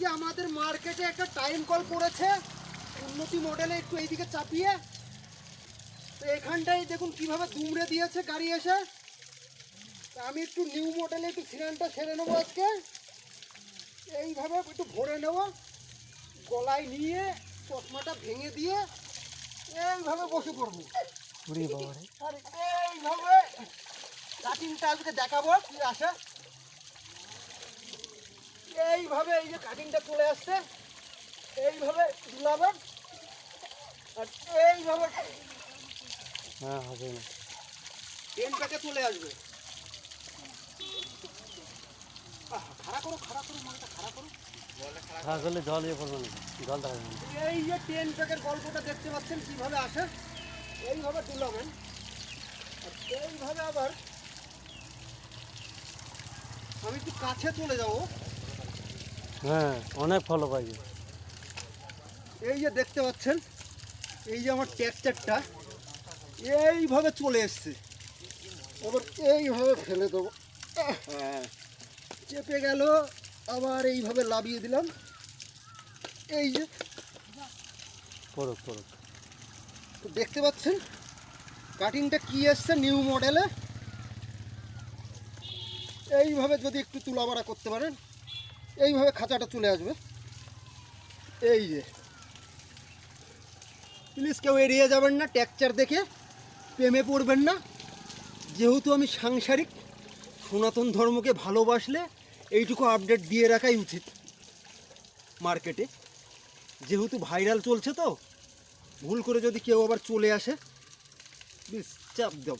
যে আমাদের মার্কেটে একটা টাইম কল পড়েছে উন্নতি মডেলে একটু এইদিকে চাপিয়ে। তো এখানটাই দেখুন কীভাবে দুমড়ে দিয়েছে গাড়ি এসে। আমি একটু নিউ মডেলে একটু সিলিন্ডারটা ছেড়ে নেব আজকে। এইভাবে একটু ভরে নেব। গলায় নিয়ে চশমাটা ভেঙে দিয়ে এইভাবে বসে পড়ব। এইভাবে। কাটিংটা আজকে দেখাবো কি আসে। এইভাবে এই যে কাটিংটা চলে আসছে এইভাবে ঝুলাবেন আর এইভাবে হ্যাঁ হবে না। পেন প্যাকে চলে আসবে। খাড়া করো খাড়া করো মালটা খাড়া করো। খাওয়া করলে জল ইয়ে না জল। এই যে টেন প্যাকের গল্পটা দেখতে পাচ্ছেন কীভাবে আসে এইভাবে তুলাবেন এইভাবে আবার আমি একটু কাছে চলে যাব। হ্যাঁ অনেক ফলো পাইবে এই যে দেখতে পাচ্ছেন এই যে আমার ট্র্যাক্টরটা এইভাবে চলে এসছে। আবার এইভাবে ফেলে দেবো। হ্যাঁ চেপে গেল আবার এইভাবে লাবিয়ে দিলাম। এই যে পড়ুক পড়ুক। তো দেখতে পাচ্ছেন কাটিংটা কি এসছে নিউ মডেলে এইভাবে যদি একটু তুলাবাড়া করতে পারেন। এইভাবে খাঁচাটা চলে আসবে। এই যে। প্লিজ কেউ এড়িয়ে যাবেন না ট্যাকচার দেখে প্রেমে পড়বেন না। যেহেতু আমি সাংসারিক, সনাতন ধর্মকে ভালোবাসলে এইটুকু আপডেট দিয়ে রাখাই উচিত মার্কেটে যেহেতু ভাইরাল চলছে তো, ভুল করে যদি কেউ আবার চলে আসে প্লিজ চাপ দাও।